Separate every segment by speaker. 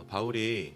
Speaker 1: 어, 바울이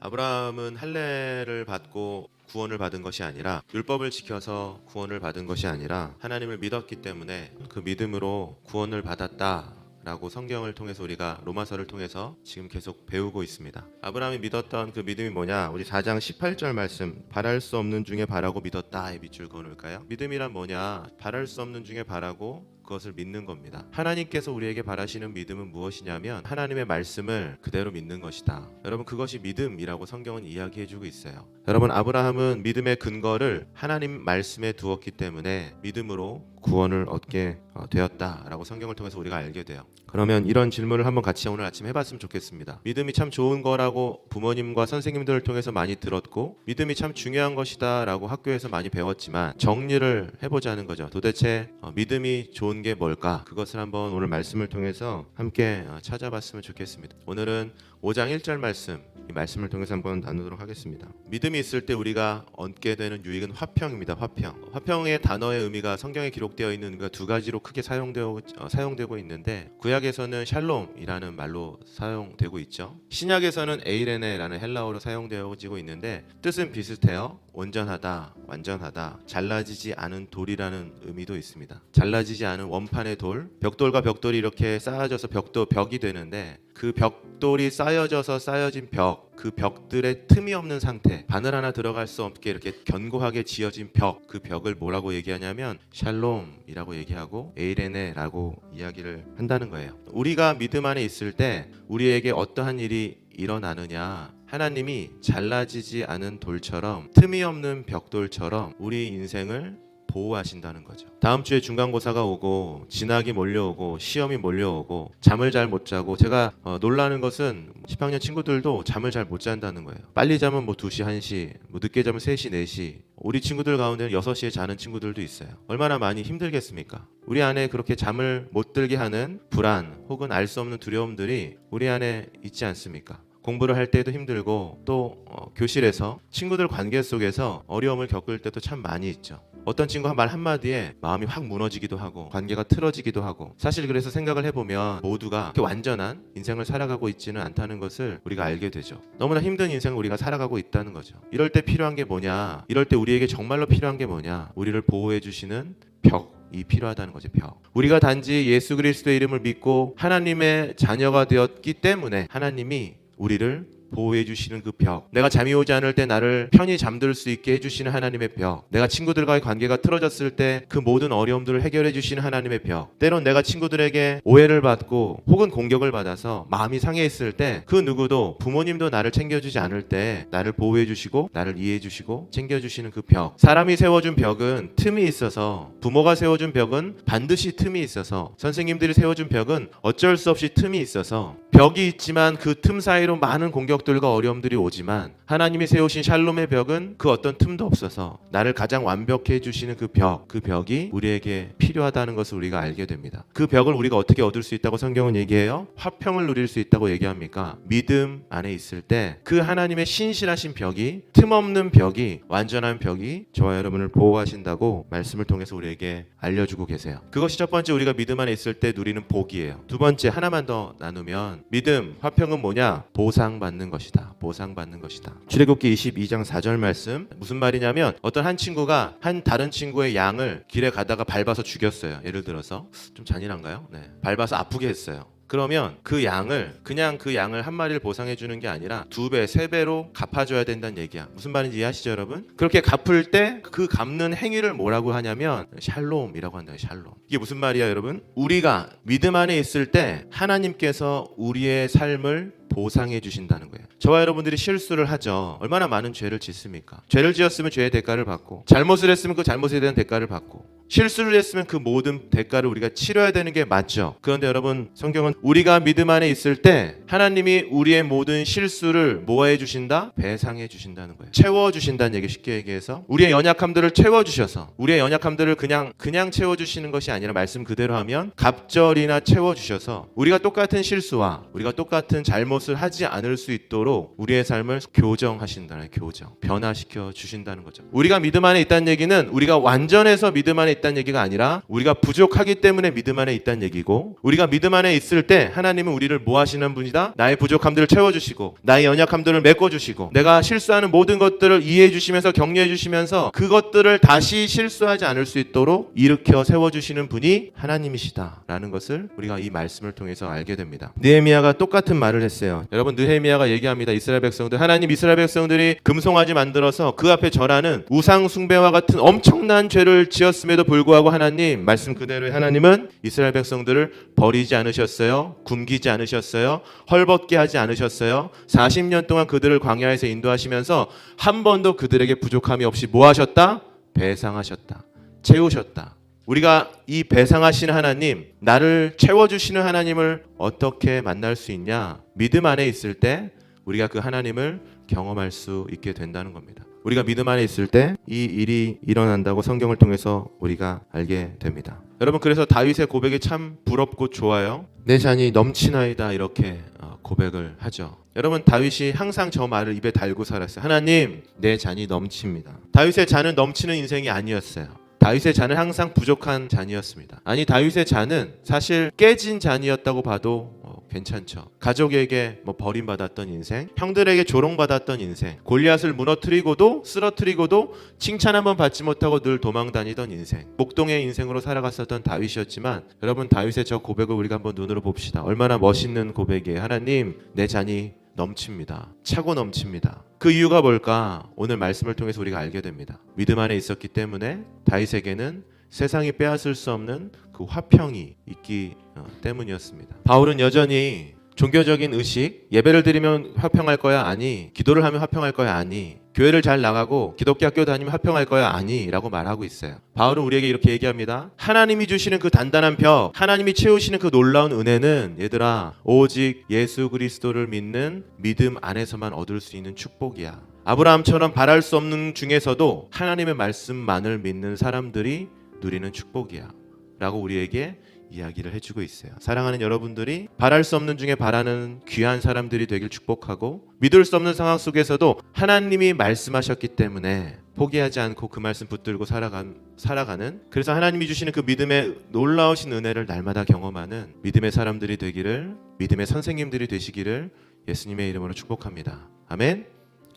Speaker 1: 아브라함은 할례를 받고 구원을 받은 것이 아니라 율법을 지켜서 구원을 받은 것이 아니라 하나님을 믿었기 때문에 그 믿음으로 구원을 받았다. 라고 성경을 통해서 우리가 로마서를 통해서 지금 계속 배우고 있습니다. 아브라함이 믿었던 그 믿음이 뭐냐? 우리 4장 18절 말씀 바랄 수 없는 중에 바라고 믿었다에 밑줄 그어 놓을까요? 믿음이란 뭐냐? 바랄 수 없는 중에 바라고 그것을 믿는 겁니다. 하나님께서 우리에게 바라시는 믿음은 무엇이냐면 하나님의 말씀을 그대로 믿는 것이다. 여러분 그것이 믿음이라고 성경은 이야기해주고 있어요. 여러분 아브라함은 믿음의 근거를 하나님 말씀에 두었기 때문에 믿음으로 구원을 얻게 어, 되었다라고 성경을 통해서 우리가 알게 돼요. 그러면 이런 질문을 한번 같이 오늘 아침 해봤으면 좋겠습니다. 믿음이 참 좋은 거라고 부모님과 선생님들을 통해서 많이 들었고 믿음이 참 중요한 것이다라고 학교에서 많이 배웠지만 정리를 해보자는 거죠. 도대체 어, 믿음이 좋은 게 뭘까? 그것을 한번 오늘 말씀을 통해서 함께 어, 찾아봤으면 좋겠습니다. 오늘은 5장 1절 말씀 이 말씀을 통해서 한번 나누도록 하겠습니다. 믿음이 있을 때 우리가 얻게 되는 유익은 화평입니다. 화평. 화평의 단어의 의미가 성경에 기록되어 있는 의미가 두 가지로 크게 사용되고 어, 사용되고 있는데 구약에서는 샬롬이라는 말로 사용되고 있죠. 신약에서는 에이레네라는 헬라어로 사용되어지고 있는데 뜻은 비슷해요. 온전하다, 완전하다, 잘라지지 않은 돌이라는 의미도 있습니다. 잘라지지 않은 원판의 돌, 벽돌과 벽돌이 이렇게 쌓아져서 벽도 벽이 되는데 그 벽돌이 쌓여져서 쌓여진 벽, 그 벽들의 틈이 없는 상태, 바늘 하나 들어갈 수 없게 이렇게 견고하게 지어진 벽, 그 벽을 뭐라고 얘기하냐면 샬롬이라고 얘기하고 에이레네라고 이야기를 한다는 거예요. 우리가 믿음 안에 있을 때 우리에게 어떠한 일이 일어나느냐 하나님이 잘라지지 않은 돌처럼 틈이 없는 벽돌처럼 우리 인생을 보호하신다는 거죠. 다음 주에 중간고사가 오고 진학이 몰려오고 시험이 몰려오고 잠을 잘 못 자고 제가 어, 놀라는 것은 10학년 친구들도 잠을 잘 못 잔다는 거예요. 빨리 자면 뭐 2시, 1시, 뭐 늦게 자면 3시, 4시. 우리 친구들 가운데는 6시에 자는 친구들도 있어요. 얼마나 많이 힘들겠습니까? 우리 안에 그렇게 잠을 못 들게 하는 불안 혹은 알 수 없는 두려움들이 우리 안에 있지 않습니까? 공부를 할 때도 힘들고 또 어, 교실에서 친구들 관계 속에서 어려움을 겪을 때도 참 많이 있죠. 어떤 친구가 말 한마디에 마음이 확 무너지기도 하고 관계가 틀어지기도 하고 사실 그래서 생각을 해보면 모두가 완전한 인생을 살아가고 있지는 않다는 것을 우리가 알게 되죠. 너무나 힘든 인생을 우리가 살아가고 있다는 거죠. 이럴 때 필요한 게 뭐냐? 이럴 때 우리에게 정말로 필요한 게 뭐냐? 우리를 보호해 주시는 벽. 이 필요하다는 거죠. 벽. 우리가 단지 예수 그리스도의 이름을 믿고 하나님의 자녀가 되었기 때문에 하나님이 우리를 보호해 주시는 그 벽. 내가 잠이 오지 않을 때 나를 편히 잠들 수 있게 해 주시는 하나님의 벽. 내가 친구들과의 관계가 틀어졌을 때 그 모든 어려움들을 해결해 주시는 하나님의 벽. 때론 내가 친구들에게 오해를 받고 혹은 공격을 받아서 마음이 상해 있을 때 그 누구도 부모님도 나를 챙겨 주지 않을 때 나를 보호해 주시고 나를 이해해 주시고 챙겨 주시는 그 벽. 사람이 세워 준 벽은 틈이 있어서 부모가 세워 준 벽은 반드시 틈이 있어서 선생님들이 세워 준 벽은 어쩔 수 없이 틈이 있어서 벽이 있지만 그 틈 사이로 많은 공격들과 어려움들이 오지만 하나님이 세우신 샬롬의 벽은 그 어떤 틈도 없어서 나를 가장 완벽해 해 주시는 그 벽, 그 벽이 우리에게 필요하다는 것을 우리가 알게 됩니다. 그 벽을 우리가 어떻게 얻을 수 있다고 성경은 얘기해요? 화평을 누릴 수 있다고 얘기합니까? 믿음 안에 있을 때 그 하나님의 신실하신 벽이 틈없는 벽이 완전한 벽이 저와 여러분을 보호하신다고 말씀을 통해서 우리에게 알려주고 계세요. 그것이 첫 번째 우리가 믿음 안에 있을 때 누리는 복이에요. 두 번째 하나만 더 나누면 믿음, 화평은 뭐냐? 보상받는 것이다. 보상받는 것이다. 출애굽기 22장 4절 말씀 무슨 말이냐면 어떤 한 친구가 한 다른 친구의 양을 길에 가다가 밟아서 죽였어요. 예를 들어서 좀 잔인한가요? 네. 밟아서 아프게 했어요. 그러면 그 양을 그냥 그 양을 한 마리를 보상해 주는 게 아니라 두 배, 세 배로 갚아줘야 된다는 얘기야. 무슨 말인지 이해하시죠, 여러분? 그렇게 갚을 때 그 갚는 행위를 뭐라고 하냐면 샬롬이라고 한다. 샬롬. 이게 무슨 말이야, 여러분? 우리가 믿음 안에 있을 때 하나님께서 우리의 삶을 보상해 주신다는 거예요. 저와 여러분들이 실수를 하죠. 얼마나 많은 죄를 짓습니까? 죄를 지었으면 죄의 대가를 받고 잘못을 했으면 그 잘못에 대한 대가를 받고 실수를 했으면 그 모든 대가를 우리가 치러야 되는 게 맞죠. 그런데 여러분 성경은 우리가 믿음 안에 있을 때 하나님이 우리의 모든 실수를 모아해 주신다, 배상해 주신다는 거예요. 채워 주신다는 얘기 쉽게 얘기해서 우리의 연약함들을 채워 주셔서 우리의 연약함들을 그냥 그냥 채워 주시는 것이 아니라 말씀 그대로 하면 갑절이나 채워 주셔서 우리가 똑같은 실수와 우리가 똑같은 잘못을 하지 않을 수 있도록 우리의 삶을 교정하신다는 교정, 변화시켜 주신다는 거죠. 우리가 믿음 안에 있다는 얘기는 우리가 완전해서 믿음 안에 있다는 얘기가 아니라 우리가 부족하기 때문에 믿음 안에 있다는 얘기고 우리가 믿음 안에 있을 때 하나님은 우리를 뭐 하시는 분이다? 나의 부족함들을 채워주시고 나의 연약함들을 메꿔주시고 내가 실수하는 모든 것들을 이해해 주시면서 격려해 주시면서 그것들을 다시 실수하지 않을 수 있도록 일으켜 세워주시는 분이 하나님이시다라는 것을 우리가 이 말씀을 통해서 알게 됩니다. 느헤미야가 똑같은 말을 했어요. 여러분 느헤미야가 얘기합니다. 이스라엘 백성들 하나님 이스라엘 백성들이 금송아지 만들어서 그 앞에 절하는 우상 숭배와 같은 엄청난 죄를 지었음에도 불구하고 하나님 말씀 그대로의 하나님은 이스라엘 백성들을 버리지 않으셨어요. 굶기지 않으셨어요. 헐벗게 하지 않으셨어요. 40년 동안 그들을 광야에서 인도하시면서 한 번도 그들에게 부족함이 없이 뭐 하셨다? 배상하셨다. 채우셨다. 우리가 이 배상하시는 하나님, 나를 채워주시는 하나님을 어떻게 만날 수 있냐? 믿음 안에 있을 때 우리가 그 하나님을 경험할 수 있게 된다는 겁니다. 우리가 믿음 안에 있을 때 이 일이 일어난다고 성경을 통해서 우리가 알게 됩니다. 여러분 그래서 다윗의 고백이 참 부럽고 좋아요. 내 잔이 넘치나이다 이렇게 어, 고백을 하죠. 여러분 다윗이 항상 저 말을 입에 달고 살았어요. 하나님 내 잔이 넘칩니다. 다윗의 잔은 넘치는 인생이 아니었어요. 다윗의 잔은 항상 부족한 잔이었습니다. 아니 다윗의 잔은 사실 깨진 잔이었다고 봐도 어, 괜찮죠. 가족에게 뭐 버림받았던 인생, 형들에게 조롱받았던 인생, 골리앗을 무너뜨리고도 쓰러뜨리고도 칭찬 한번 받지 못하고 늘 도망다니던 인생, 목동의 인생으로 살아갔었던 다윗이었지만 여러분 다윗의 저 고백을 우리가 한번 눈으로 봅시다. 얼마나 멋있는 고백이에요. 하나님 내 잔이 넘칩니다. 차고 넘칩니다. 그 이유가 뭘까? 오늘 말씀을 통해서 우리가 알게 됩니다. 믿음 안에 있었기 때문에 다윗에게는 세상이 빼앗을 수 없는 그 화평이 있기 어, 때문이었습니다. 바울은 여전히 종교적인 의식, 예배를 드리면 화평할 거야 아니, 기도를 하면 화평할 거야 아니, 교회를 잘 나가고 기독교 학교 다니면 화평할 거야 아니라고 말하고 있어요. 바울은 우리에게 이렇게 얘기합니다. 하나님이 주시는 그 단단한 벽, 하나님이 채우시는 그 놀라운 은혜는 얘들아 오직 예수 그리스도를 믿는 믿음 안에서만 얻을 수 있는 축복이야. 아브라함처럼 바랄 수 없는 중에서도 하나님의 말씀만을 믿는 사람들이 누리는 축복이야. 라고 우리에게 이야기를 해주고 있어요. 사랑하는 여러분들이 바랄 수 없는 중에 바라는 귀한 사람들이 되길 축복하고 믿을 수 없는 상황 속에서도 하나님이 말씀하셨기 때문에 포기하지 않고 그 말씀 붙들고 살아간, 살아가는 그래서 하나님이 주시는 그 믿음의 놀라우신 은혜를 날마다 경험하는 믿음의 사람들이 되기를 믿음의 선생님들이 되시기를 예수님의 이름으로 축복합니다. 아멘.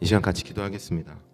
Speaker 1: 이 시간 같이 기도하겠습니다.